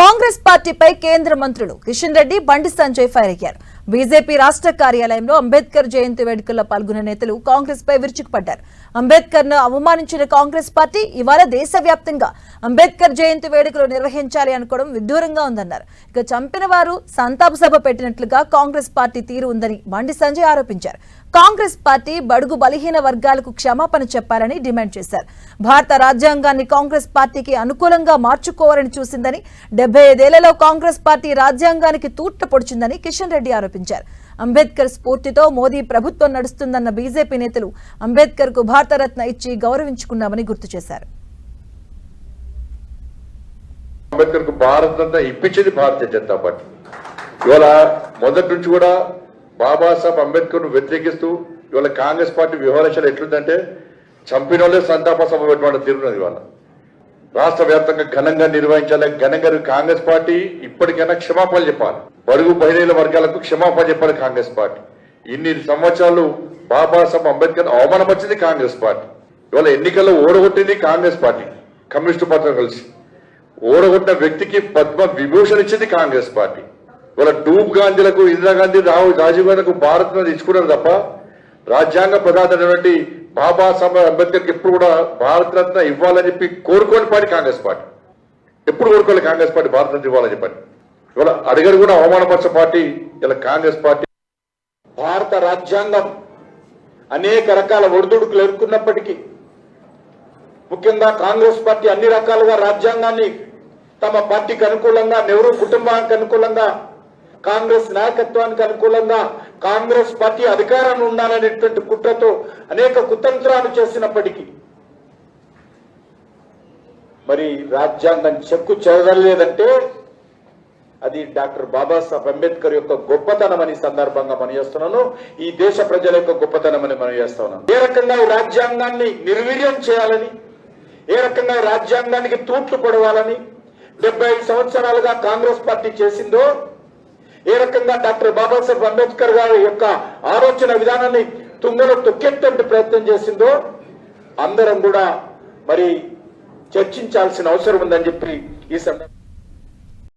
కాంగ్రెస్ పార్టీపై కేంద్ర మంత్రులు కిషన్ రెడ్డి బండి సంజయ్ ఫైర్ అయ్యారు. బీజేపీ రాష్ట్ర కార్యాలయంలో అంబేద్కర్ జయంతి వేడుకల్లో పాల్గొన్న నేతలు కాంగ్రెస్ పై విరుచుకుపడ్డారు. అంబేద్కర్ను అవమానించిన కాంగ్రెస్ పార్టీ ఇవాళ దేశవ్యాప్తంగా అంబేద్కర్ జయంతి వేడుకలు నిర్వహించాలి అనుకోవడం విడ్డూరంగా ఉందన్నారు. ఇక చంపిన వారు సంతాప సభ పెట్టినట్లుగా కాంగ్రెస్ పార్టీ తీరు ఉందని బండి సంజయ్ ఆరోపించారు. కాంగ్రెస్ పార్టీ బడుగు బలహీన వర్గాలకు క్షమాపణ చెప్పాలని డిమాండ్ చేశారు. భారత రాజ్యాంగాన్ని కాంగ్రెస్ పార్టీకి అనుకూలంగా మార్చుకోవాలని చూసిందని డెబ్బై ఐదేళ్ళలో కాంగ్రెస్ పార్టీ రాజ్యాంగానికి తూట్ల పొడిచిందని కిషన్ రెడ్డి ఆరోపించారు. అంబేద్కర్ స్ఫూర్తితో మోదీ ప్రభుత్వం నడుస్తుందన్న బీజేపీ నేతలు అంబేద్కర్కు భారతరత్న ఇచ్చి గౌరవించుకున్నామని గుర్తు చేశారు. అంబేద్కర్కు భారత ఇప్పించింది భారతీయ జనతా పార్టీ. ఇవాళ మొదటి నుంచి కూడా బాబాసాహెబ్ అంబేద్కర్ను వ్యతిరేకిస్తూ ఇవాళ కాంగ్రెస్ పార్టీ వ్యవహరించడం ఎట్లుందంటే చంపిన వాళ్ళే సంతాప సభ పెట్టుకోవడం తీరున్నది ఇవాళ. రాష్ట్ర వ్యాప్తంగా ఘనంగా నిర్వహించాలి ఘనంగా కాంగ్రెస్ పార్టీ ఇప్పటికైనా క్షమాపణ చెప్పాలి. బడుగు బహిళ వర్గాలకు క్షమాపణ చెప్పాలి కాంగ్రెస్ పార్టీ. ఇన్ని సంవత్సరాలు బాబాసాహెబ్ అంబేద్కర్ అవమానపరిచింది కాంగ్రెస్ పార్టీ. ఇవాళ ఎన్నికల్లో ఓడగొట్టింది కాంగ్రెస్ పార్టీ కమ్యూనిస్టు పార్టీ కలిసి. ఓడగొట్టిన వ్యక్తికి పద్మ విభూషణ ఇచ్చింది కాంగ్రెస్ పార్టీ. ఇవాళ డూబ్ గాంధీలకు ఇందిరాగాంధీ రాహుల్ రాజీవ్ గాంధీలకు భారత్ ఇచ్చుకున్నారు తప్ప రాజ్యాంగ ప్రధానమైనటువంటి బాబాసాహెబ్ అంబేద్కర్కి ఎప్పుడు కూడా భారత రత్న ఇవ్వాలని చెప్పి కోరుకోని పార్టీ కాంగ్రెస్ పార్టీ. ఎప్పుడు కోరుకోవాలి కాంగ్రెస్ పార్టీ భారత రత్న ఇవ్వాలని చెప్పండి ఇవాళ అడిగడు కూడా అవమానపరచ పార్టీ ఇలా కాంగ్రెస్ పార్టీ. భారత రాజ్యాంగం అనేక రకాల ఒడిదుడుకులు ఎదుర్కొన్నప్పటికీ ముఖ్యంగా కాంగ్రెస్ పార్టీ అన్ని రకాలుగా రాజ్యాంగాన్ని తమ పార్టీకి అనుకూలంగా నెహ్రూ కుటుంబానికి అనుకూలంగా కాంగ్రెస్ నాయకత్వానికి అనుకూలంగా కాంగ్రెస్ పార్టీ అధికారాన్ని ఉండాలనేటువంటి కుట్రతో అనేక కుతంత్రాలు చేసినప్పటికీ మరి రాజ్యాంగం చెక్కు చెదరలేదంటే అది డాక్టర్ బాబాసాహెబ్ అంబేద్కర్ యొక్క గొప్పతనం అని సందర్భంగా మనం చేస్తున్నాను. ఈ దేశ ప్రజల యొక్క గొప్పతనం అని మనం చేస్తున్నాను ఏ రకంగా రాజ్యాంగాన్ని నిర్వీర్యం చేయాలని ఏ రకంగా రాజ్యాంగానికి తూట్లు పొడవాలని డెబ్బై ఐదు సంవత్సరాలుగా కాంగ్రెస్ పార్టీ చేసిందో ఏ రకంగా డాక్టర్ బాబాసాహెబ్ అంబేద్కర్ గారి యొక్క ఆలోచన విధానాన్ని తుంగలో తొక్కేటువంటి ప్రయత్నం చేసిందో అందరం కూడా మరి చర్చించాల్సిన అవసరం ఉందని చెప్పి ఈ సందర్భంగా